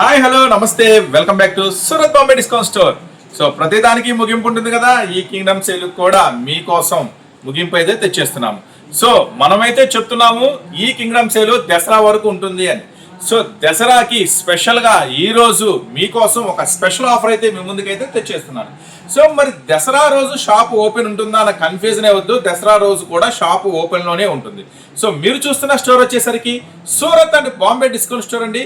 Hi hello నమస్తే. Welcome back to Surat Bombay discount store. So ప్రతిదానికి ముగింపు ఉంటుంది కదా ఈ కింగ్డమ్ సేల్ కూడా మీకోసం ముగింపు అయితే తెచ్చేస్తున్నాము. సో మనమైతే చెప్తున్నాము ఈ కింగ్డమ్ సేల్ దసరా వరకు ఉంటుంది అని. సో దసరాకి స్పెషల్గా ఈరోజు ఈ రోజు మీకోసం ఒక స్పెషల్ ఆఫర్ అయితే మీ ముందుకైతే తెచ్చేస్తున్నాను. సో మరి దసరా రోజు షాప్ ఓపెన్ ఉంటుందా అన్న కన్ఫ్యూజన్ వద్దు. దసరా రోజు కూడా షాప్ ఓపెన్లోనే ఉంటుంది. సో మీరు చూస్తున్న స్టోర్ వచ్చేసరికి Surat and Bombay discount store అండి.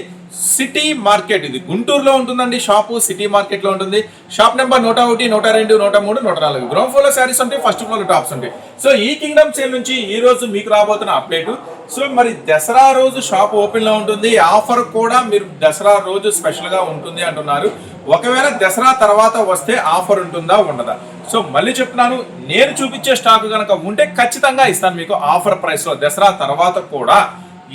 సిటీ మార్కెట్ ఇది. గుంటూరులో ఉంటుందండి షాపు. సిటీ మార్కెట్లో ఉంటుంది. షాప్ నెంబర్ నూట ఒకటి నూట రెండు నూట మూడు నూట నాలుగు. గ్రౌండ్ ఫ్లోర్లో శారీస్ ఉంటాయి ఫస్ట్ ఫ్లోర్ టాప్స్ ఉంటాయి. సో ఈ కింగ్డమ్ సేల్ నుంచి ఈ రోజు మీకు రాబోతున్న అప్డేట్ సో మరి దసరా రోజు షాప్ ఓపెన్లో ఉంటుంది. ఆఫర్ కూడా మీరు దసరా రోజు స్పెషల్గా ఉంటుంది అంటున్నారు. ఒకవేళ దసరా తర్వాత వస్తే ఆఫర్ ఉంటుందా ఉండదా? సో మళ్ళీ చెప్తున్నాను నేను చూపించే స్టాక్ కనుక ఉంటే ఖచ్చితంగా ఇస్తాను మీకు ఆఫర్ ప్రైస్లో. దసరా తర్వాత కూడా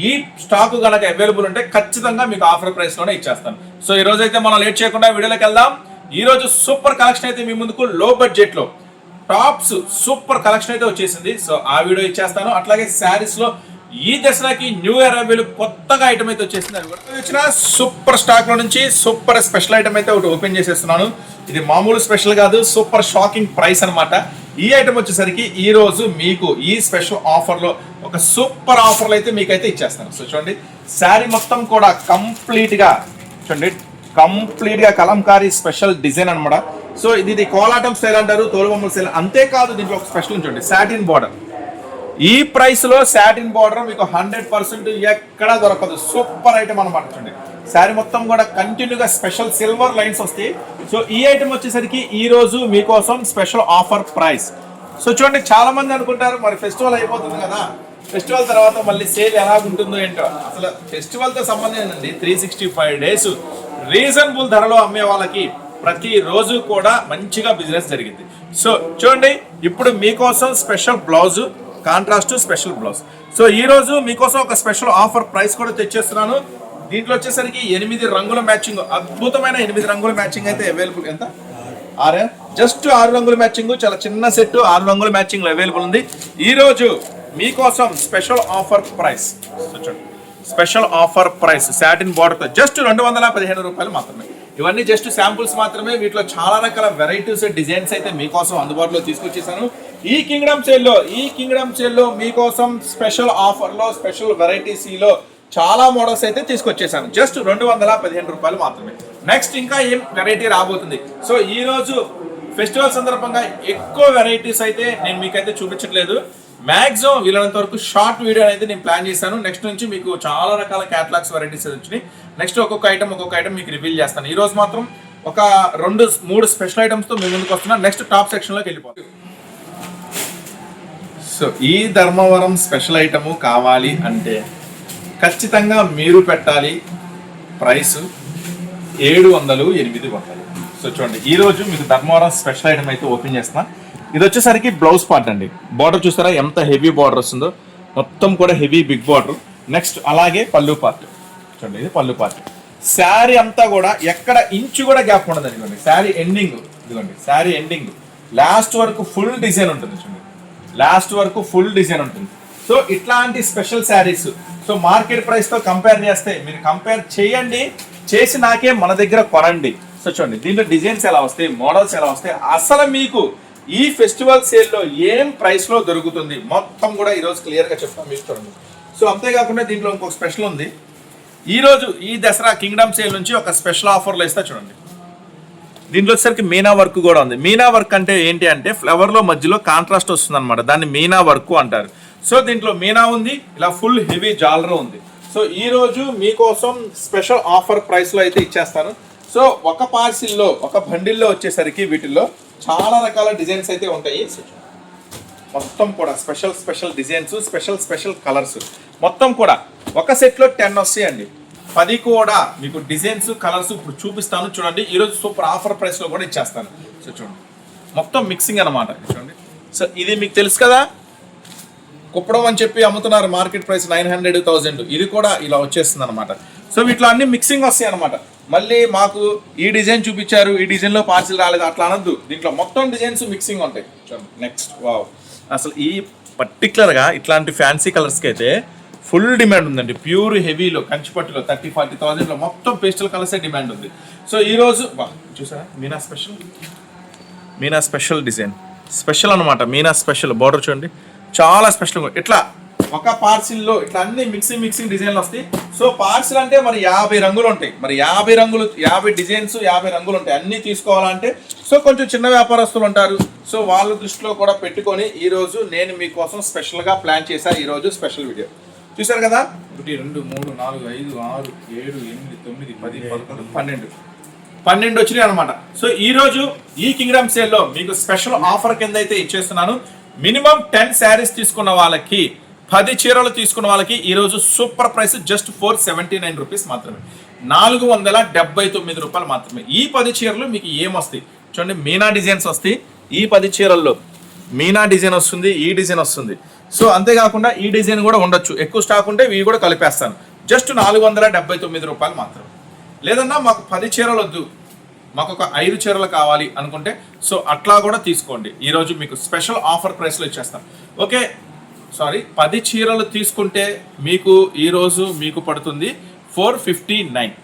ఈ స్టాక్ కనుక అవైలబుల్ ఉంటే ఖచ్చితంగా మీకు ఆఫర్ ప్రైస్లోనే ఇచ్చేస్తాను. సో ఈ రోజు అయితే మనం లేట్ చేయకుండా వీడియోలోకి వెళ్దాం. ఈ రోజు సూపర్ కలెక్షన్ అయితే మీ ముందుకు లో బడ్జెట్లో టాప్స్ సూపర్ కలెక్షన్ అయితే వచ్చేసింది. సో ఆ వీడియో ఇచ్చేస్తాను. అట్లాగే శారీస్లో ఈ దసరాకి న్యూ ఇయర్ అవైల్ కొత్తగా ఐటమ్ అయితే వచ్చేసింది. అది కూడా వచ్చిన సూపర్ స్టాక్లో నుంచి సూపర్ స్పెషల్ ఐటమ్ అయితే ఒకటి ఓపెన్ చేసేస్తున్నాను. ఇది మామూలు స్పెషల్ కాదు సూపర్ షాకింగ్ ప్రైస్ అన్నమాట. ఈ ఐటమ్ వచ్చేసరికి ఈ రోజు మీకు ఈ స్పెషల్ ఆఫర్లో ఒక సూపర్ ఆఫర్లు అయితే మీకైతే ఇచ్చేస్తాను సో చూడండి శారీ మొత్తం కూడా కంప్లీట్గా చూడండి కంప్లీట్గా కలంకారీ స్పెషల్ డిజైన్ అన్నమాట. సో ఇది ఇది కోలాటం స్టైల్ అంటారు తోలుబొమ్మల స్టైల్ అంతేకాదు దీంట్లో ఒక స్పెషల్ చూడండి సాటిన్ బార్డర్ ఈ ప్రైస్లో సాటిన్ బార్డర్ మీకు హండ్రెడ్ పర్సెంట్ ఎక్కడా దొరకదు. సూపర్ ఐటమ్ అనమాట చూడండి. శారీ మొత్తం కూడా కంటిన్యూగా స్పెషల్ సిల్వర్ లైన్స్ వస్తాయి. సో ఈ ఐటమ్ వచ్చేసరికి ఈ రోజు మీకోసం స్పెషల్ ఆఫర్ ప్రైస్ సో చూడండి చాలా మంది అనుకుంటారు మరి ఫెస్టివల్ అయిపోతుంది కదా. ఫెస్టివల్ తర్వాత మళ్ళీ సేల్ ఎలా ఉంటుందో ఏంటో. అసలు ఫెస్టివల్తో సంబంధం three sixty five days reasonable ధరలో అమ్మే వాళ్ళకి ప్రతి రోజు కూడా మంచిగా బిజినెస్ జరిగింది. సో చూడండి ఇప్పుడు మీకోసం special blouse contrast special blouse. So ఈ రోజు మీకోసం ఒక స్పెషల్ ఆఫర్ ప్రైస్ కూడా తెచ్చేస్తున్నాను. దీంట్లో వచ్చేసరికి ఎనిమిది రంగుల మ్యాచింగ్ అద్భుతమైన ఎనిమిది రంగుల మ్యాచింగ్ అయితే అవైలబుల్ ఎంత? ఆరే. జస్ట్ ఆరు రంగుల మ్యాచింగ్ చాలా చిన్న సెట్ ఆరు రంగుల మ్యాచింగ్ అవైలబుల్ ఉంది. ఈ రోజు మీకోసం special offer price. Special offer price satin బార్డర్తో. జస్ట్ రెండు వందల పదిహేను రూపాయలు మాత్రమే. ఇవన్నీ జస్ట్ శాంపుల్స్ మాత్రమే. వీటిలో చాలా రకాల వెరైటీస్ డిజైన్స్ అయితే మీకోసం అందుబాటులో తీసుకొచ్చేసాను. ఈ కింగ్డమ్ సేల్లో ఈ కింగ్డమ్ సేల్లో మీకోసం స్పెషల్ ఆఫర్లో స్పెషల్ వెరైటీస్లో చాలా మోడల్స్ అయితే తీసుకొచ్చేసాను. జస్ట్ రెండు వందల పదిహేను రూపాయలు మాత్రమే. నెక్స్ట్ ఇంకా ఏం వెరైటీ రాబోతుంది? సో ఈరోజు ఫెస్టివల్ సందర్భంగా ఎక్కువ వెరైటీస్ అయితే నేను మీకైతే చూపించట్లేదు. మ్యాక్సిమం వీలైనంత వరకు షార్ట్ వీడియో అనేది నేను ప్లాన్ చేశాను. నెక్స్ట్ నుంచి మీకు చాలా రకాల క్యాటలాగ్స్ వెరైటీస్ వచ్చినాయి. నెక్స్ట్ ఒక్కొక్క ఐటమ్ ఒక్కొక్క ఐటమ్ మీకు రివీల్ చేస్తాను. ఈ రోజు మాత్రం ఒక రెండు మూడు స్పెషల్ ఐటమ్స్తో మీ ముందుకు వస్తున్నా. నెక్స్ట్ టాప్ సెక్షన్లోకి వెళ్ళిపోతాం సో ఈ ధర్మవరం స్పెషల్ ఐటమ్ కావాలి అంటే ఖచ్చితంగా మీరు పెట్టాలి ప్రైస్ ఏడు వందలు ఎనిమిది వందలు. సో చూడండి ఈరోజు మీకు ధర్మవరం స్పెషల్ ఐటమ్ అయితే ఓపెన్ చేస్తున్నా. ఇది వచ్చేసరికి బ్లౌజ్ పార్ట్ అండి. బార్డర్ చూసారా ఎంత హెవీ బార్డర్ వస్తుందో. మొత్తం కూడా హెవీ బిగ్ బార్డర్ నెక్స్ట్ అలాగే పళ్ళు పార్ట్ చూడండి ఇది పళ్ళు పార్ట్ శారీ అంతా కూడా ఎక్కడ ఇంచు కూడా గ్యాప్ ఉండదు ఇదిగోండి శారీ ఎండింగ్ ఇదిగోండి శారీ ఎండింగ్ లాస్ట్ వరకు ఫుల్ డిజైన్ ఉంటుంది చూడండి. లాస్ట్ వరకు ఫుల్ డిజైన్ ఉంటుంది. సో ఇట్లాంటి స్పెషల్ శారీస్ సో మార్కెట్ ప్రైస్తో కంపేర్ చేస్తే మీరు కంపేర్ చేయండి. చేసి నాకే మన దగ్గర కొనండి. సో చూడండి దీంట్లో డిజైన్స్ ఎలా వస్తాయి? మోడల్స్ ఎలా వస్తాయి? అసలు మీకు ఈ ఫెస్టివల్ సేల్లో ఏం ప్రైస్లో దొరుకుతుంది? మొత్తం కూడా ఈరోజు క్లియర్గా చెప్తాం గా చూడండి. సో అంతేకాకుండా దీంట్లో ఇంకొక స్పెషల్ ఉంది. ఈరోజు ఈ దసరా కింగ్డమ్ సేల్ నుంచి ఒక స్పెషల్ ఆఫర్లు ఇస్తా చూడండి. దీంట్లో వచ్చేసరికి మీనా వర్క్ కూడా ఉంది. మీనా వర్క్ అంటే ఏంటి అంటే ఫ్లవర్లో మధ్యలో కాంట్రాస్ట్ వస్తుంది అనమాట దాన్ని మీనా వర్క్ అంటారు. సో దీంట్లో మీనా ఉంది ఇలా ఫుల్ హెవీ జాలర్ ఉంది. సో ఈరోజు మీకోసం స్పెషల్ ఆఫర్ ప్రైస్లో అయితే ఇచ్చేస్తాను. సో ఒక పార్సిల్లో ఒక బండిల్లో వచ్చేసరికి వీటిల్లో చాలా రకాల డిజైన్స్ అయితే ఉంటాయి. మొత్తం కూడా special special designs special special colours. మొత్తం కూడా ఒక సెట్లో టెన్ వస్తాయండి. పది కూడా మీకు డిజైన్స్ కలర్స్ ఇప్పుడు చూపిస్తాను. చూడండి ఈరోజు సూపర్ ఆఫర్ ప్రైస్లో కూడా ఇచ్చేస్తాను. సో చూడండి. మొత్తం మిక్సింగ్ అనమాట చూడండి. సో ఇది మీకు తెలుసు కదా? కుప్పడం అని చెప్పి అమ్ముతున్నారు market price nine hundred thousand. ఇది కూడా ఇలా వచ్చేస్తుంది అనమాట సో వీటిలో అన్ని మిక్సింగ్ వస్తాయి అనమాట మళ్ళీ మాకు ఈ డిజైన్ చూపించారు ఈ డిజైన్లో పార్సిల్ రాలేదు అట్లా అనొద్దు. దీంట్లో మొత్తం డిజైన్స్ మిక్సింగ్ ఉంటాయి. నెక్స్ట్ వావ్ అసలు ఈ పర్టికులర్గా ఇట్లాంటి ఫ్యాన్సీ కలర్స్కి అయితే ఫుల్ డిమాండ్ ఉందండి. ప్యూర్ హెవీలో కంచిపట్టులో థర్టీ ఫార్టీ థౌసండ్లో మొత్తం పేస్టల్ కలర్సే డిమాండ్ ఉంది. సో ఈ రోజు చూసారా? Meena special Meena special design special అనమాట మీనా స్పెషల్ బార్డర్ చూడండి. చాలా స్పెషల్ ఇట్లా ఒక పార్సిల్లో ఇట్లా అన్ని మిక్సింగ్ మిక్సింగ్ డిజైన్లు వస్తాయి. సో పార్సిల్ అంటే మరి యాభై రంగులు ఉంటాయి. మరి యాభై రంగులు యాభై డిజైన్స్ యాభై రంగులు ఉంటాయి. అన్ని తీసుకోవాలంటే సో కొంచెం చిన్న వ్యాపారస్తులు ఉంటారు. సో వాళ్ళ దృష్టిలో కూడా పెట్టుకొని ఈ రోజు నేను మీకోసం స్పెషల్గా ప్లాన్ చేశాను ఈ రోజు స్పెషల్ వీడియో చూశారు కదా? ఒకటి రెండు మూడు నాలుగు ఐదు ఆరు ఏడు ఎనిమిది తొమ్మిది పది పదకొండు పన్నెండు. పన్నెండు. వచ్చినాయి అనమాట సో ఈ రోజు ఈ కింగ్డమ్ సేల్లో మీకు స్పెషల్ ఆఫర్ కింద అయితే ఇచ్చేస్తున్నాను. మినిమం టెన్ శారీస్ తీసుకున్న వాళ్ళకి పది చీరలు తీసుకున్న వాళ్ళకి ఈరోజు super price just four seventy nine rupees మాత్రమే. నాలుగు వందల డెబ్బై తొమ్మిది రూపాయలు మాత్రమే. ఈ పది చీరలు మీకు ఏమొస్తాయి? చూడండి మీనా డిజైన్స్ వస్తాయి. ఈ పది చీరల్లో మీనా డిజైన్ వస్తుంది ఈ డిజైన్ వస్తుంది. సో అంతేకాకుండా ఈ డిజైన్ కూడా ఉండొచ్చు. ఎక్కువ స్టాక్ ఉంటే ఇవి కూడా కలిపేస్తాను. జస్ట్ నాలుగు వందల డెబ్బై తొమ్మిది రూపాయలు మాత్రమే. లేదన్నా మాకు పది చీరలు వద్దు. మాకు ఒక ఐదు చీరలు కావాలి అనుకుంటే సో అట్లా కూడా తీసుకోండి. ఈరోజు మీకు స్పెషల్ ఆఫర్ ప్రైస్లో ఇచ్చేస్తాం ఓకే సారీ పది చీరలు తీసుకుంటే మీకు ఈరోజు మీకు పడుతుంది ఫోర్ ఫిఫ్టీ నైన్.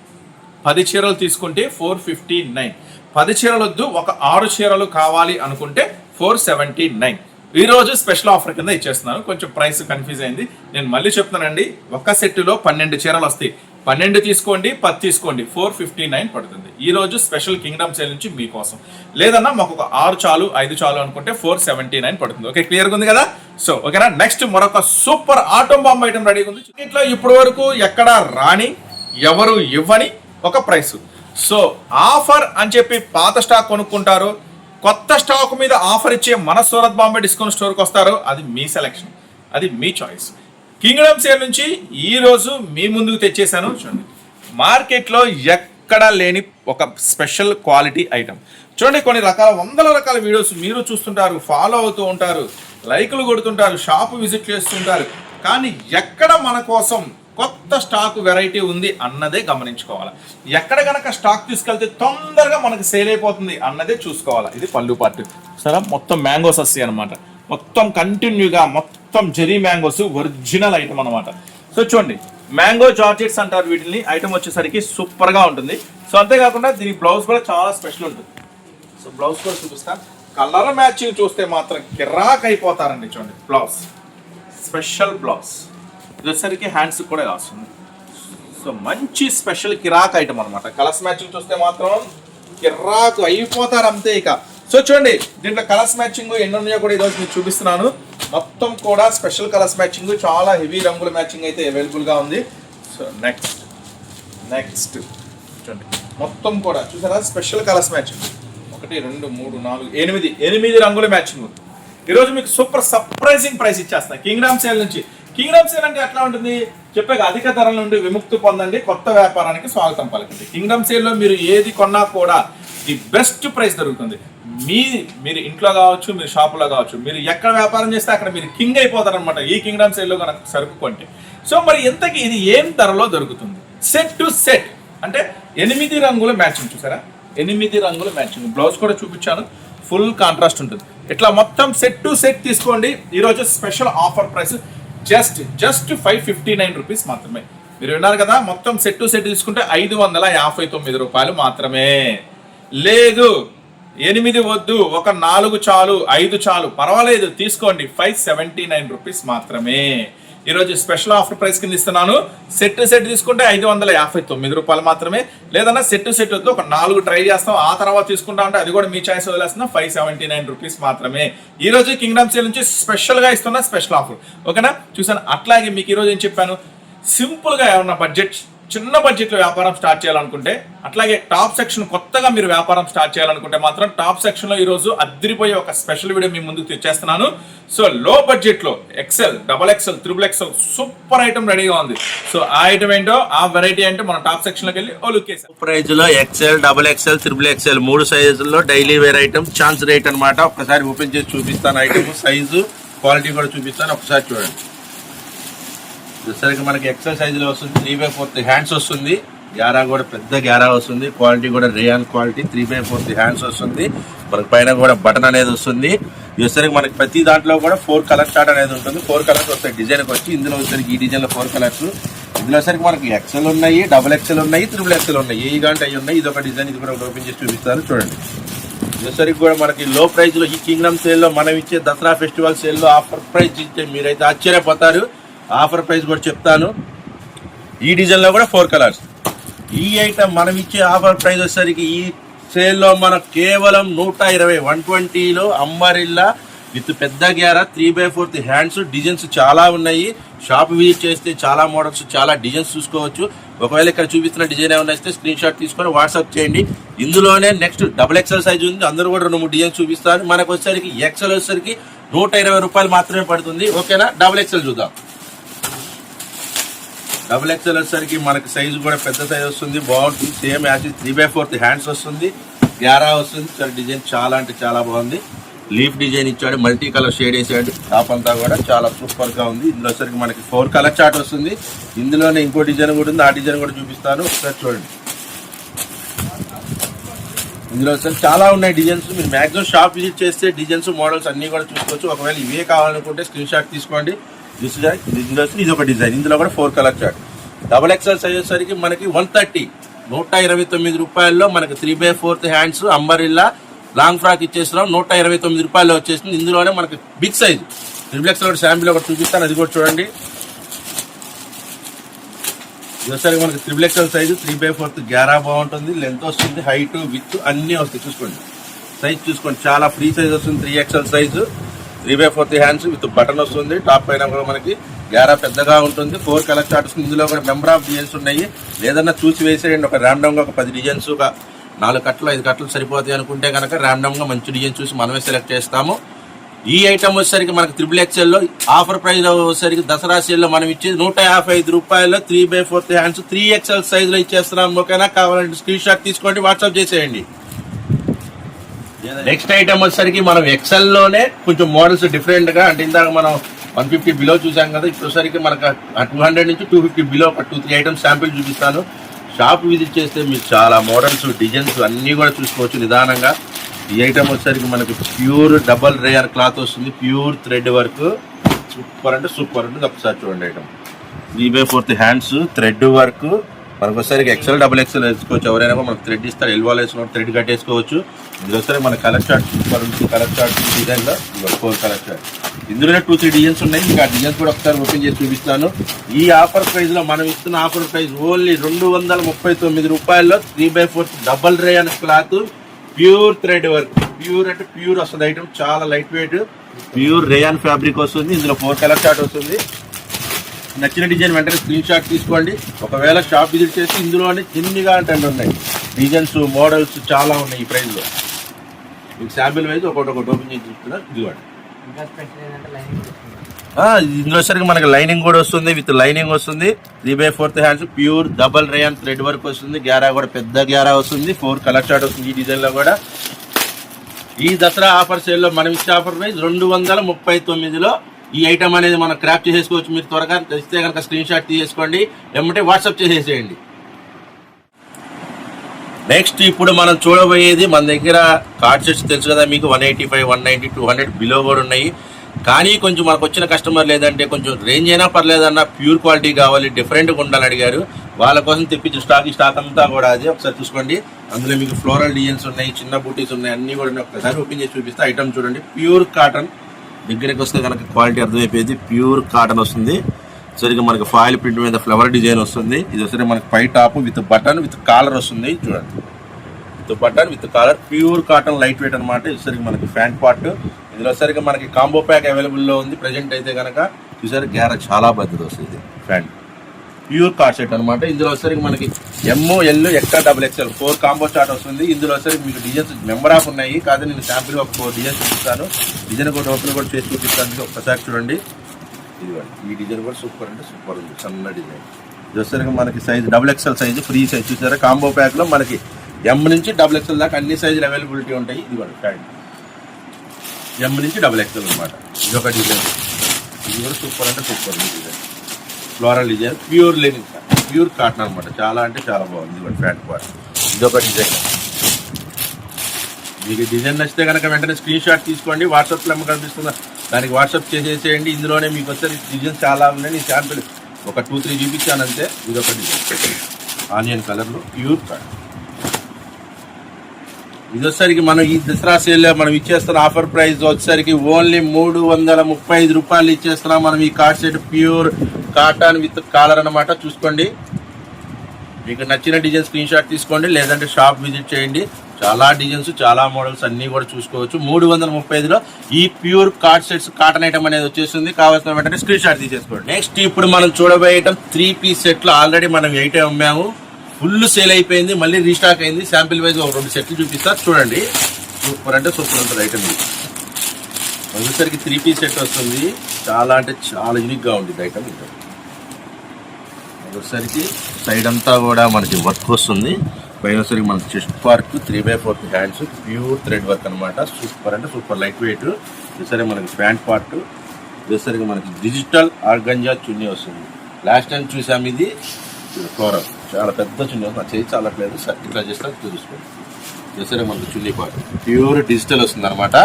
పది చీరలు తీసుకుంటే ఫోర్ ఫిఫ్టీ నైన్. పది చీరలు వద్దు ఒక ఆరు చీరలు కావాలి అనుకుంటే ఫోర్ సెవెంటీ నైన్. ఈ రోజు స్పెషల్ ఆఫర్ కింద ఇచ్చేస్తున్నాను. కొంచెం ప్రైస్ కన్ఫ్యూజ్ అయింది. నేను మళ్ళీ చెప్తున్నానండి ఒక్క సెట్టులో పన్నెండు చీరలు వస్తాయి. పన్నెండు తీసుకోండి పది తీసుకోండి. ఫోర్ ఫిఫ్టీ నైన్ పడుతుంది. ఈ రోజు స్పెషల్ కింగ్డమ్ సేల్ నుంచి మీకోసం. లేదన్నా మాకు ఒక ఆరు చాలు ఐదు చాలు అనుకుంటే ఫోర్ సెవెంటీ నైన్ పడుతుంది. ఓకే క్లియర్గా ఉంది కదా? సో ఓకేనా? నెక్స్ట్ మరొక సూపర్ ఆటోమ్ బాంబ్ ఐటమ్ రెడీగా ఉంది. ఇట్లా ఇప్పటి వరకు ఎక్కడ రాని ఎవరు ఇవ్వని ఒక ప్రైస్. సో ఆఫర్ అని చెప్పి పాత స్టాక్ కొనుక్కుంటారు. కొత్త స్టాక్ మీద ఆఫర్ ఇచ్చే మన సూరత్ బాంబే డిస్కౌంట్ స్టోర్కి వస్తారు. అది మీ సెలెక్షన్. అది మీ చాయిస్. కింగ్డమ్ సేల్ నుంచి ఈరోజు మీ ముందుకు తెచ్చేసాను చూడండి. మార్కెట్లో ఎక్కడా లేని ఒక స్పెషల్ క్వాలిటీ ఐటమ్. చూడండి కొన్ని రకాల వందల రకాల వీడియోస్ మీరు చూస్తుంటారు ఫాలో అవుతూ ఉంటారు లైకులు కొడుతుంటారు షాప్ విజిట్ చేస్తుంటారు. కానీ ఎక్కడ మన కోసం కొత్త స్టాక్ వెరైటీ ఉంది అన్నదే గమనించుకోవాలి. ఎక్కడ గనక స్టాక్ తీసుకెళ్తే తొందరగా మనకు సేల్ అయిపోతుంది అన్నదే చూసుకోవాలి. ఇది పళ్ళు పార్ట్ సరే మొత్తం మ్యాంగోస్ వస్తాయి అనమాట మొత్తం కంటిన్యూగా మొత్తం మొత్తం జెరీ మ్యాంగోస్ ఒరిజినల్ ఐటమ్ అనమాట సో చూడండి మ్యాంగో జార్జెట్స్ అంటారు వీటిని. ఐటమ్ వచ్చేసరికి సూపర్గా ఉంటుంది. సో అంతేకాకుండా దీని బ్లౌజ్ కూడా చాలా స్పెషల్ ఉంటుంది. సో బ్లౌజ్ కూడా చూపిస్తా. కలర్ మ్యాచింగ్ చూస్తే మాత్రం కిరాక్ అయిపోతారండి చూడండి బ్లౌజ్. Special blouse. ఇది హ్యాండ్స్ కూడా రాస్తుంది. సో మంచి స్పెషల్ కిరాక్ ఐటమ్ అనమాట కలర్స్ మ్యాచింగ్ చూస్తే మాత్రం కిరాకు అయిపోతారు అంతే ఇక. సో చూడండి దీంట్లో కలర్స్ మ్యాచింగ్ ఎన్ని ఉన్నాయో కూడా ఈరోజు మీకు చూపిస్తున్నాను. మొత్తం కూడా స్పెషల్ కలర్స్ మ్యాచింగ్ చాలా హెవీ రంగుల మ్యాచింగ్ అయితే అవైలబుల్గా ఉంది. సో నెక్స్ట్ నెక్స్ట్ చూడండి. మొత్తం కూడా చూసారా? Special colours matching. ఒకటి రెండు మూడు నాలుగు ఎనిమిది ఎనిమిది రంగుల మ్యాచింగ్ ఉంది. ఈరోజు మీకు సూపర్ సర్ప్రైజింగ్ ప్రైస్ ఇచ్చేస్తాను కింగ్డమ్ సేల్ నుంచి. కింగ్డమ్ సేల్ అంటే ఎట్లా ఉంటుంది? చెప్పాక అధిక ధరల నుండి విముక్తి పొందండి కొత్త వ్యాపారానికి స్వాగతం పలకండి కింగ్డమ్ సేల్లో మీరు ఏది కొన్నా కూడా ది బెస్ట్ ప్రైస్ దొరుకుతుంది. మీ మీరు ఇంట్లో కావచ్చు మీరు షాపులో కావచ్చు మీరు ఎక్కడ వ్యాపారం చేస్తే అక్కడ మీరు కింగ్ అయిపోతారు అనమాట ఈ కింగ్డమ్ సైడ్లో కనుక సరుకు కొంటే సో మరి ఇంతకి ఇది ఏం ధరలో దొరుకుతుంది? సెట్ టు సెట్ అంటే ఎనిమిది రంగుల మ్యాచింగ్ చూసారా? ఎనిమిది రంగుల మ్యాచింగ్. బ్లౌజ్ కూడా చూపించాను. ఫుల్ కాంట్రాస్ట్ ఉంటుంది. ఇట్లా మొత్తం సెట్ టు సెట్ తీసుకోండి. ఈరోజు special offer price just just five fifty nine rupees మాత్రమే. మీరు విన్నారు కదా? మొత్తం సెట్ టు సెట్ తీసుకుంటే ఐదు వందల యాభై తొమ్మిది రూపాయలు మాత్రమే. లేదు. ఎనిమిది వద్దు ఒక నాలుగు చాలు ఐదు చాలు. పర్వాలేదు తీసుకోండి. ఫైవ్ సెవెంటీ నైన్ రూపీస్ మాత్రమే. ఈరోజు స్పెషల్ ఆఫర్ ప్రైస్ కింద ఇస్తున్నాను. సెట్ సెట్ తీసుకుంటే ఐదు వందల యాభై తొమ్మిది రూపాయలు మాత్రమే. లేదన్నా సెట్ సెట్ వద్దు ఒక నాలుగు ట్రై చేస్తాం. ఆ తర్వాత తీసుకుంటా అంటే అది కూడా మీ చాయిస్ వదిలేస్తున్నా ఫైవ్ సెవెంటీ నైన్ రూపీస్ మాత్రమే. ఈ రోజు కింగ్డమ్ సేల్ నుంచి స్పెషల్గా ఇస్తున్న స్పెషల్ ఆఫర్ ఓకేనా చూసాను అట్లాగే మీకు ఈరోజు ఏం చెప్పాను? సింపుల్గా ఏమన్నా బడ్జెట్ చిన్న బడ్జెట్లో వ్యాపారం స్టార్ట్ చేయాలనుకుంటే అట్లాగే టాప్ సెక్షన్ కొత్తగా మీరు వ్యాపారం స్టార్ట్ చేయాలనుకుంటే మాత్రం టాప్ సెక్షన్లో ఈరోజు అద్దరిపోయే ఒక స్పెషల్ వీడియో మీ ముందుకు తెచ్చేస్తున్నాను సో లో బడ్జెట్లో XL double XL triple XL super item రెడీగా ఉంది. సో ఆ ఐటమ్ ఏంటో ఆ వెరైటీ అంటే మన టాప్ సెక్షన్లోకి వెళ్ళి ఓ లుక్ వేసాం ప్రైజ్లో XL double XL triple XL మూడు సైజుల్లో daily wear item chance rate అనమాట ఒకసారి ఓపెన్ చేసి చూపిస్తాను ఐటమ్ సైజు క్వాలిటీ కూడా చూపిస్తాను. ఒకసారి చూడండి. చూసరికి మనకి ఎక్సెల్ సైజులో వస్తుంది త్రీ బై ఫోర్త్ హ్యాండ్స్ వస్తుంది. గ్యారా కూడా పెద్ద గ్యారా వస్తుంది. క్వాలిటీ కూడా rayon quality three by fourth hands వస్తుంది. మనకి పైన కూడా బటన్ అనేది వస్తుంది. ఇది వచ్చేసరికి మనకి ప్రతి దాంట్లో కూడా ఫోర్ కలర్ చార్ట్ అనేది ఉంటుంది. ఫోర్ కలర్స్ వస్తాయి డిజైన్కి వచ్చి ఇందులో వచ్చేసరికి ఈ డిజైన్లో ఫోర్ కలర్స్ ఇందులో వచ్చేసరికి మనకి ఎక్సెల్ ఉన్నాయి డబుల్ ఎక్సెల్ ఉన్నాయి త్రిబుల్ ఎక్సెల్ ఉన్నాయి. ఏ గంట అవి ఉన్నాయి ఇది ఒక డిజైన్ ఇది కూడా ఓపెన్ చేసి చూపిస్తారు. చూడండి. వచ్చేసరికి కూడా మనకి లో ప్రైస్లో ఈ కింగ్డమ్ సేల్లో మనం ఇచ్చే దసరా ఫెస్టివల్ సేల్లో ఆఫర్ ప్రైస్ ఇచ్చే మీరైతే ఆశ్చర్యపోతారు. ఆఫర్ ప్రైస్ కూడా చెప్తాను. ఈ డిజైన్లో కూడా ఫోర్ కలర్స్. ఈ ఐటమ్ మనం ఇచ్చే ఆఫర్ ప్రైస్ వచ్చేసరికి ఈ సేల్లో మనకు కేవలం నూట ఇరవై వన్ ట్వంటీలో అంబరిల్లా విత్ పెద్ద గ్యారా three by fourth hands designs చాలా ఉన్నాయి. షాప్ విజిట్ చేస్తే చాలా మోడల్స్ చాలా డిజైన్స్ చూసుకోవచ్చు. ఒకవేళ ఇక్కడ చూపిస్తున్న డిజైన్ ఏమైనా ఇస్తే స్క్రీన్ షాట్ తీసుకొని వాట్సాప్ చేయండి. ఇందులోనే నెక్స్ట్ డబుల్ ఎక్సెల్ సైజ్ ఉంది. అందరూ కూడా రెండు మూడు డిజైన్స్ చూపిస్తారు. మనకు వచ్చేసరికి ఎక్సెల్ వచ్చేసరికి నూట ఇరవై రూపాయలు మాత్రమే పడుతుంది. ఓకేనా? డబుల్ ఎక్సెల్ చూద్దాం. డబుల్ ఎక్స్ఎల్ వచ్చేసరికి మనకి సైజు కూడా పెద్ద సైజ్ వస్తుంది. బాగుంటుంది same as three by fourth hands వస్తుంది. గ్యారా వస్తుంది. చాలా డిజైన్ చాలా అంటే చాలా బాగుంది. లీఫ్ డిజైన్ ఇచ్చాడు. మల్టీ కలర్ షేడ్ వేసాడు. టాప్ అంతా కూడా చాలా సూపర్గా ఉంది. ఇందులో సరికి మనకి ఫోర్ కలర్ చార్ట్ వస్తుంది. ఇందులోనే ఇంకో డిజైన్ కూడా ఉంది. ఆ డిజైన్ కూడా చూపిస్తాను. ఒకసారి చూడండి. ఇందులో సార్ చాలా ఉన్నాయి డిజైన్స్ మీరు మ్యాక్సిమం షాప్ విజిట్ చేస్తే డిజైన్స్ మోడల్స్ అన్ని కూడా చూసుకోవచ్చు. ఒకవేళ ఇవే కావాలనుకుంటే స్క్రీన్ షాట్ తీసుకోండి. ఇందులో ఇది ఒక డిజైన్ ఇందులో కూడా four colour chart double XL size వచ్చేసరికి మనకి వన్ థర్టీ నూట ఇరవై తొమ్మిది రూపాయల్లో మనకి three by fourth hands umbrella long frock ఇచ్చేస్తున్నాం. నూట ఇరవై తొమ్మిది రూపాయల్లో వచ్చేసింది. ఇందులోనే మనకి బిగ్ సైజ్ త్రిబుల్ ఎక్స్ఎల్ ఒకటి శాంపిల్ ఒకటి చూపిస్తాను. అది కూడా చూడండి. ఇది మనకి triple XL size three by fourth గ్యారా బాగుంటుంది. లెంత్ వస్తుంది హైట్ విత్ అన్నీ వస్తాయి. చూసుకోండి. సైజ్ చూసుకోండి. చాలా ఫ్రీ సైజ్ వస్తుంది three XL size three by fourth hands with button వస్తుంది. టాప్ పైన కూడా మనకి గ్యారా పెద్దగా ఉంటుంది. ఫోర్ కలర్ చార్ట్స్ ఇందులో కూడా మెంబర్ ఆఫ్ డిజైన్స్ ఉన్నాయి. లేదన్నా చూసి వేసేయండి. ఒక ర్యాండమ్గా ఒక పది డిజైన్స్ ఒక నాలుగు కట్టలు ఐదు కట్టలు సరిపోతాయి అనుకుంటే కనుక ర్యాండమ్గా మంచి డిజైన్ చూసి మనమే సెలెక్ట్ చేస్తాము. ఈ ఐటమ్ వచ్చేసరికి మనకి త్రిబుల్ ఎక్స్ఎల్లో ఆఫర్ ప్రైస్ వచ్చేసరికి దసరా సేల్లో మనం ఇచ్చేది నూట యాభై ఐదు రూపాయలు three by fourth hands three XL సైజులో ఇచ్చేస్తున్నాము ఇచ్చేస్తున్నాం. ఓకేనా? కావాలంటే స్క్రీన్ షాట్ తీసుకోండి వాట్సాప్ చేసేయండి. నెక్స్ట్ ఐటమ్ వచ్చేసరికి మనం ఎక్సెల్లోనే కొంచెం మోడల్స్ డిఫరెంట్గా అంటే ఇందాక మనం వన్ ఫిఫ్టీ బిలో చూసాం కదా ఇప్పుడు మనకు టూ హండ్రెడ్ నుంచి టూ ఫిఫ్టీ బిలో ఒక టూ త్రీ ఐటమ్స్ శాంపిల్ చూపిస్తాను. షాప్ విజిట్ చేస్తే మీరు చాలా మోడల్స్ డిజైన్స్ అన్నీ కూడా చూసుకోవచ్చు నిదానంగా. ఈ ఐటమ్ వచ్చేసరికి మనకు ప్యూర్ డబల్ రేయర్ క్లాత్ వస్తుంది ప్యూర్ థ్రెడ్ వర్క్ సూపర్ అంటే సూపర్ ఉంటుంది. ఒకసారి చూడండి item three by fourth hands thread work మనకు ఒకసారి ఎక్సెల్ డబుల్ ఎక్సెల్ వేసుకోవచ్చు. ఎవరైనా మనకు థ్రెడ్ ఇస్తారు. ఎల్వాల్ వేసుకున్న థ్రెడ్ కట్టేసుకోవచ్చు. ఇది మన కలర్ చార్ట్ చూసుకోవాలి కలర్ చార్ట్ డిజైన్లో ఫోర్ కలర్ చార్ట్ ఇందులోనే టూ త్రీ డిజైన్స్ ఉన్నాయి. ఇంకా ఆ డిజైన్స్ కూడా ఒకసారి ఓపెన్ చేసి చూపిస్తాను ఈ ఆఫర్ ప్రైస్లో మనం ఇస్తున్న ఆఫర్ ప్రైస్ ఓన్లీ రెండు వందల ముప్పై తొమ్మిది రూపాయల్లో త్రీ బై ఫోర్త్ డబల్ రే అనే cloth pure thread work pure అంటే ప్యూర్ వస్తుంది. ఐటమ్ చాలా light weight pure rayon fabric వస్తుంది. ఇందులో ఫోర్ కలర్ చార్ట్ వస్తుంది. నచ్చిన డిజైన్ వెంటనే స్క్రీన్ షాట్ తీసుకోండి. ఒకవేళ షాప్ విజిట్ చేసి ఇందులోనే చిన్నగా అంటే ఉన్నాయి. డిజైన్స్ మోడల్స్ చాలా ఉన్నాయి ఈ ప్రైస్లో మీకు శాంపిల్ వైజ్ ఒకటి ఒకటి ఓపెన్ చేసి చూస్తున్నా ఇదిగోండి. ఇందులో సరికి మనకి లైనింగ్ కూడా వస్తుంది విత్ లైనింగ్ వస్తుంది. Three by fourth hands pure double rayon thread work వస్తుంది. గ్యారా కూడా పెద్ద గ్యారా వస్తుంది. ఫోర్ కలర్ చార్ట్ వస్తుంది ఈ డిజైన్లో కూడా. ఈ దసరా ఆఫర్ సేల్లో మనం ఇచ్చే ఆఫర్ ప్రైస్ రెండు వందల ముప్పై తొమ్మిదిలో. ఈ ఐటమ్ అనేది మనం క్రాప్ చేసేసుకోవచ్చు. మీరు త్వరగా తెస్తే కనుక స్క్రీన్ షాట్ తీసేసుకోండి. ఏమంటే వాట్సాప్ చేసేసేయండి. నెక్స్ట్ ఇప్పుడు మనం చూడబోయేది మన దగ్గర కార్డ్ సెట్స్ తెలుసు కదా మీకు. One eighty five one ninety two hundred below కూడా ఉన్నాయి. కానీ కొంచెం మనకు వచ్చిన కస్టమర్ లేదంటే కొంచెం రేంజ్ అయినా పర్లేదన్న ప్యూర్ క్వాలిటీ కావాలి. డిఫరెంట్గా ఉండాలని అడిగారు. వాళ్ళ కోసం తెప్పించిన స్టాక్ ఈ స్టాక్ అంతా కూడా అది. ఒకసారి చూసుకోండి. అందులో మీకు ఫ్లోరల్ డిజైన్స్ ఉన్నాయి చిన్న బూటీస్ ఉన్నాయి అన్ని కూడా ఒకసారి ఓపెన్ చేసి చూపిస్తే. ఐటమ్ చూడండి. ప్యూర్ కాటన్ దగ్గరికి వస్తే కనుక క్వాలిటీ అర్థమైపోయింది. ప్యూర్ కాటన్ వస్తుంది. సరిగ్గా మనకి ఫాయిల్ ప్రింట్ మీద ఫ్లవర్ డిజైన్ వస్తుంది. ఇది వచ్చేసరికి మనకి పై top with button with collar వస్తుంది. చూడండి. With button with collar. Pure cotton light weight అనమాట ఇది మనకి ఫ్యాంట్ పార్ట్. ఇందులో సరిగ్గా మనకి కాంబో ప్యాక్ అవైలబుల్లో ఉంది. ప్రెజెంట్ అయితే కనుక చూసారు గ్యార చాలా భద్రత వస్తుంది ఫ్యాంట్. ప్యూర్ కార్ సెట్ అనమాట ఇందులో వచ్చేసరికి మనకి MO L extra double XL four combo chart వస్తుంది. ఇందులో వచ్చేసరికి మీకు డిజైన్స్ మెంబర్ ఆఫ్ ఉన్నాయి. కాదు నేను శాంపుల్ ఒక ఫోర్ డిజైన్స్ చూపిస్తాను. డిజైన్ కూడా ఓపెన్ కూడా చేసి చూపిస్తాను. ఒక్కసారి చూడండి. ఇదిగోండి. ఈ డిజైన్ కూడా సూపర్ అంటే సూపర్ ఉంది. సన్న డిజైన్. ఇది వచ్చేసరికి మనకి size double XL size free size చూసారా? కాంబో ప్యాక్లో మనకి ఎం నుంచి డబుల్ ఎక్స్ఎల్ దాకా అన్ని సైజులు అవైలబిలిటీ ఉంటాయి. ఇదిగోండి ప్యాంట్ ఎం నుంచి డబుల్ ఎక్స్ఎల్ అనమాట ఇది ఒక డిజైన్. ఇది కూడా సూపర్ అంటే సూపర్ ఉంది design. Floral design pure linen pure cotton అనమాట చాలా అంటే చాలా బాగుంది ఇదిగోండి ప్యాంట్ పార్ట్ ఇదొక డిజైన్ మీకు డిజైన్ నచ్చితే కనుక వెంటనే స్క్రీన్ షాట్ తీసుకోండి. వాట్సాప్లో ఏమో కనిపిస్తుందా? దానికి వాట్సాప్ చేసేసేయండి. ఇందులోనే మీకు వచ్చే డిజైన్ చాలా ఉన్నాయి. నేను శాంపుల్ ఒక టూ త్రీ చూపించాను అంతే. ఇది ఒక డిజైన్ ఆనియన్ కలర్లో ప్యూర్ కాటన్ ఇది వచ్చేసరికి మనం ఈ దసరా సేల్లో మనం ఇచ్చేస్తున్న ఆఫర్ ప్రైస్ వచ్చేసరికి ఓన్లీ మూడు వందల ముప్పై ఐదు రూపాయలు ఇచ్చేస్తున్నాం. మనం ఈ cord set pure cotton with collar అన్నమాట చూసుకోండి. మీకు నచ్చిన డిజైన్ స్క్రీన్ షాట్ తీసుకోండి లేదంటే షాప్ విజిట్ చేయండి. చాలా డిజైన్స్ చాలా మోడల్స్ అన్నీ కూడా చూసుకోవచ్చు. మూడు వందల ముప్పై ఐదులో ఈ pure cord sets cotton item అనేది వచ్చేసింది కావాల్సిన వెంటనే స్క్రీన్ షాట్ తీసేసుకోండి. నెక్స్ట్ ఇప్పుడు మనం చూడబోయే ఐటమ్ త్రీ పీస్ సెట్లు ఆల్రెడీ మనం ఎయిట్ అమ్మాము. ఫుల్ సేల్ అయిపోయింది మళ్ళీ రీస్టాక్ అయింది. శాంపిల్ వైజ్ ఒక రెండు సెట్లు చూపిస్తా. చూడండి. సూపర్ అంటే సూపర్ ఉంటుంది ఐటమ్ ఇది. వచ్చేసరికి త్రీ పీస్ సెట్ వస్తుంది. చాలా అంటే చాలా యూనిక్గా ఉంటుంది ఐటమ్ ఇది. వచ్చేసరికి సైడ్ అంతా కూడా మనకి వర్క్ వస్తుంది. పైన వచ్చేసరికి మనకి chest part three by fourth hands pure thread work అనమాట సూపర్ అంటే సూపర్ లైట్ వెయిట్ వచ్చేసరికి మనకి ప్యాంట్ పార్ట్ వచ్చేసరికి మనకి డిజిటల్ ఆర్గంజా చున్నీ వస్తుంది. లాస్ట్ టైం చూసాం ఇది. ఫ్లోరల్ చాలా పెద్ద చున్నీ. నా చేయి చాలట్లేదు. సార్ ఇట్లా చేస్తే చూసుకోండి వచ్చేసరికి మనకు చున్నీ పార్ట్ ప్యూర్ డిజిటల్ వస్తుంది అనమాట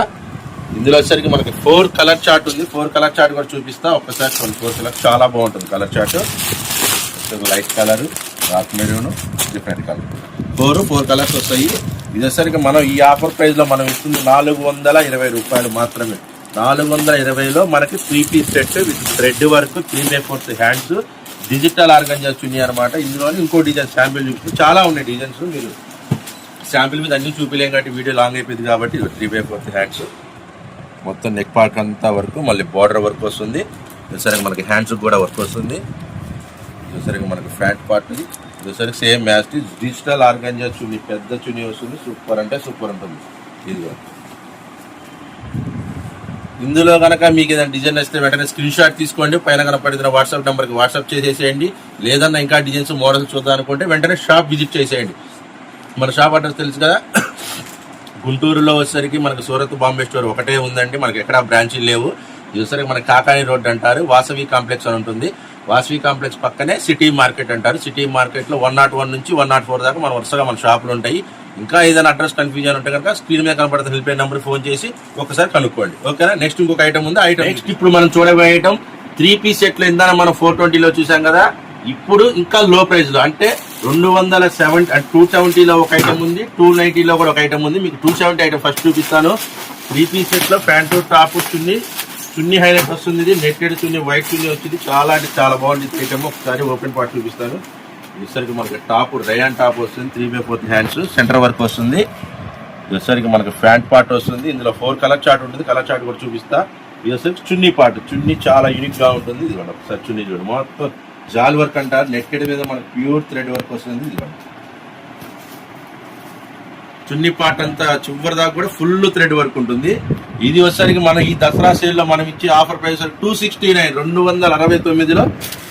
ఇందులో వచ్చేసరికి మనకి ఫోర్ కలర్ చార్ట్ ఉంది. ఫోర్ కలర్ చార్ట్ కూడా చూపిస్తా. ఒక్కసారి ఫోర్ కలర్ చాలా బాగుంటుంది colour chart. Light colour dark maroon different colour. Four four colours వస్తాయి. ఇది వచ్చేసరికి మనం ఈ ఆఫర్ ప్రైస్లో మనం ఇస్తుంది నాలుగు వందల ఇరవై రూపాయలు మాత్రమే. నాలుగు వందల ఇరవైలో మనకి three piece set with thread work three by fourth hands digital organza chunni అనమాట. ఇందులో ఇంకో డిజైన్ శాంపిల్ చూపిస్తూ చాలా ఉన్నాయి డిజైన్స్ మీరు. శాంపిల్ మీద అన్ని చూపిలేం కాబట్టి వీడియో లాంగ్ అయిపోయింది కాబట్టి త్రీ బై ఫోర్త్ హ్యాండ్స్ మొత్తం నెక్ పార్క్ అంతా వరకు మళ్ళీ బార్డర్ వర్క్ వస్తుంది. సరే మనకి హ్యాండ్స్ కూడా వర్క్ వస్తుంది. చూసరికి మనకి ఫ్యాట్ part చూసరికి same match digital organza chunni పెద్ద చున్నీ వస్తుంది. సూపర్ అంటే సూపర్ ఉంటుంది. ఇదిగో. ఇందులో కనుక మీకు ఏదైనా డిజైన్ వస్తే వెంటనే స్క్రీన్ షాట్ తీసుకోండి. పైన కనపడిన వాట్సాప్ నెంబర్కి వాట్సాప్ చేసేసేయండి. లేదన్నా ఇంకా డిజైన్స్ మోడల్స్ చూద్దాం అనుకుంటే వెంటనే షాప్ విజిట్ చేసేయండి. మన షాప్ అడ్రస్ తెలుసు కదా? గుంటూరులో వచ్చేసరికి మనకు సూరత్ బాంబే స్టోర్ ఒకటే ఉందండి. మనకి ఎక్కడా బ్రాంచీలు లేవు. ఇది వచ్చేసరికి మనకి కాకాని రోడ్ అంటారు. వాసవి కాంప్లెక్స్ అని ఉంటుంది. వాసవి కాంప్లెక్స్ పక్కనే సిటీ మార్కెట్ అంటారు. సిటీ మార్కెట్లో వన్ నాట్ వన్ నుంచి వన్ నాట్ ఫోర్ దాకా మన వరుసగా మన షాపులు ఉంటాయి. ఇంకా ఏదైనా అడ్రస్ కన్ఫ్యూజన్ ఉంటే కనుక స్క్రీన్ మీద కనపడుతున్న హెల్ప్ నెంబర్ ఫోన్ చేసి ఒకసారి కనుక్కోండి. ఓకేనా? నెక్స్ట్ ఇంకొక ఐటమ్ ఉంది. ఐటమ్ నెక్స్ట్ ఇప్పుడు మనం చూడబోయే ఐటమ్ త్రీ పీస్ సెట్లు ఇందాక మనం ఫోర్ ట్వంటీలో చూసాం కదా. ఇప్పుడు ఇంకా లో ప్రైస్లో అంటే రెండు వందల సెవెంటీ టూ సెవెంటీలో ఒక ఐటమ్ ఉంది. టూ నైన్టీలో కూడా ఒక ఐటమ్ ఉంది. మీకు టూ సెవెంటీ ఐటమ్ ఫస్ట్ చూపిస్తాను. త్రీ పీస్ సెట్లో ప్యాంటు టాప్ వస్తుంది చున్ని హైలైట్ వస్తుంది ఇది నెట్టెడ్ చున్ని వైట్ చున్ని వచ్చింది. చాలా అంటే చాలా బాగుంది. ఐటమ్ ఒకసారి ఓపెన్ పార్ట్ చూపిస్తాను. ఈసరికి మనకి టాప్ రయాన్ టాప్ వస్తుంది three by fourth hands centre work వస్తుంది. ఈసరికి మనకి ఫ్యాంట్ పార్ట్ వస్తుంది. ఇందులో ఫోర్ కలర్ చార్ట్ ఉంటుంది. కలర్ చార్ట్ కూడా చూపిస్తా. ఈసరికి చున్నీ పార్ట్ చున్నీ చాలా యూనిక్గా ఉంటుంది. ఇది ఒకసారి చున్నీ చూడండి. మొత్తం జాల్ వర్క్ అంటారు. నెట్టెడ్ మీద మనకి ప్యూర్ థ్రెడ్ వర్క్ వస్తుంది. ఇది చున్నీ పాట అంతా చివరి దాకా కూడా ఫుల్ థ్రెడ్ వర్క్ ఉంటుంది. ఇది వచ్చేసరికి మనం ఈ దసరా సేల్లో మనం ఇచ్చే offer price two sixty nine రెండు వందల అరవై తొమ్మిదిలో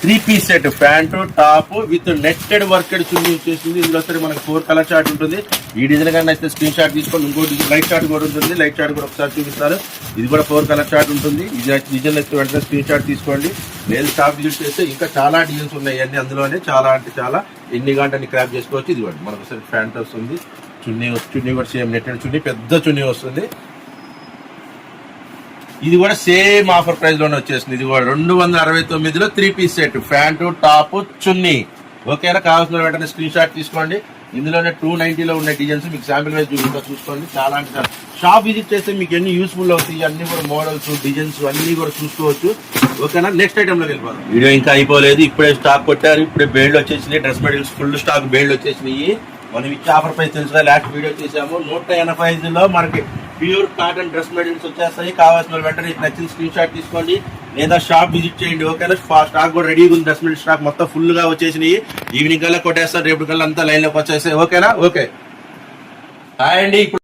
three piece set pant top with netted worked chunni వచ్చేసింది. ఇందులో ఒకసారి మనకి ఫోర్ కలర్ చార్ట్ ఉంటుంది. ఈ డిజైన్ కానీ అయితే స్క్రీన్ షాట్ తీసుకొని ఇంకో లైట్ చార్ట్ కూడా ఉంటుంది. లైట్ చార్ట్ కూడా ఒకసారి చూపిస్తారు. ఇది కూడా ఫోర్ కలర్ చార్ట్ ఉంటుంది. ఇది డిజైన్ అయితే వెంటనే స్క్రీన్ షాట్ తీసుకోండి. లేదు షాప్ విజిట్ చేస్తే ఇంకా చాలా డిజైన్స్ ఉన్నాయి. అన్ని అందులోనే చాలా అంటే చాలా. ఎన్ని గంటని క్రాప్ చేసుకోవచ్చు? ఇది కూడా మనకు ఒకసారి ప్యాంట్ వస్తుంది. చున్నీ చున్నీ కూడా సేమ్ నెట్టెడ్ చున్నీ పెద్ద చున్నీ వస్తుంది. ఇది కూడా సేమ్ ఆఫర్ ప్రైస్లోనే వచ్చేసింది. ఇది కూడా రెండు వందల అరవై తొమ్మిదిలో three piece set pant top chunni. ఓకేనా? కావాల్సిన వెంటనే స్క్రీన్ షాట్ తీసుకోండి. ఇందులోనే టూ నైన్టీలో ఉన్న డిజైన్స్ మీకు శాంపిల్ వైజ్ చూపిస్తా చూసుకోండి. చాలా అంటే చాలా. షాప్ విజిట్ చేస్తే మీకు ఎన్ని యూస్ఫుల్ అవుతాయి అన్ని కూడా మోడల్స్ డిజైన్స్ అన్ని కూడా చూసుకోవచ్చు. ఓకేనా? నెక్స్ట్ ఐటెంలోకి లోకి వెళ్ళిపోదాం. వీడియో ఇంకా అయిపోలేదు. ఇప్పుడే స్టాక్ కొట్టారు. ఇప్పుడే బేల్డ్ వచ్చేసింది డ్రెస్ మెటీరియల్స్ ఫుల్ స్టాక్ బేల్డ్ వచ్చేసినాయి. మనం ఇచ్చే ఆఫర్ ప్రైస్ తెలుసుగా లాస్ట్ వీడియో చేసాము నూట ఎనభై ఐదులో మనకి ప్యూర్ కాటన్ డ్రెస్ మెటీరియల్స్ వచ్చేస్తాయి. కావాల్సిన వెంటనే నచ్చిన స్క్రీన్ షాట్ తీసుకోండి. లేదా షాప్ విజిట్ చేయండి ఓకేనా? స్టాక్ కూడా రెడీగా ఉంది డ్రెస్ మెటీరియల్ స్టాక్ మొత్తం ఫుల్గా వచ్చేసినాయి. ఈవినింగ్ కల్లా కొట్టేస్తారు రేపు కల్లా అంతా లైన్లోకి వచ్చేసాయి ఓకేనా? ఓకే. హాయ్ అండి ఇప్పుడు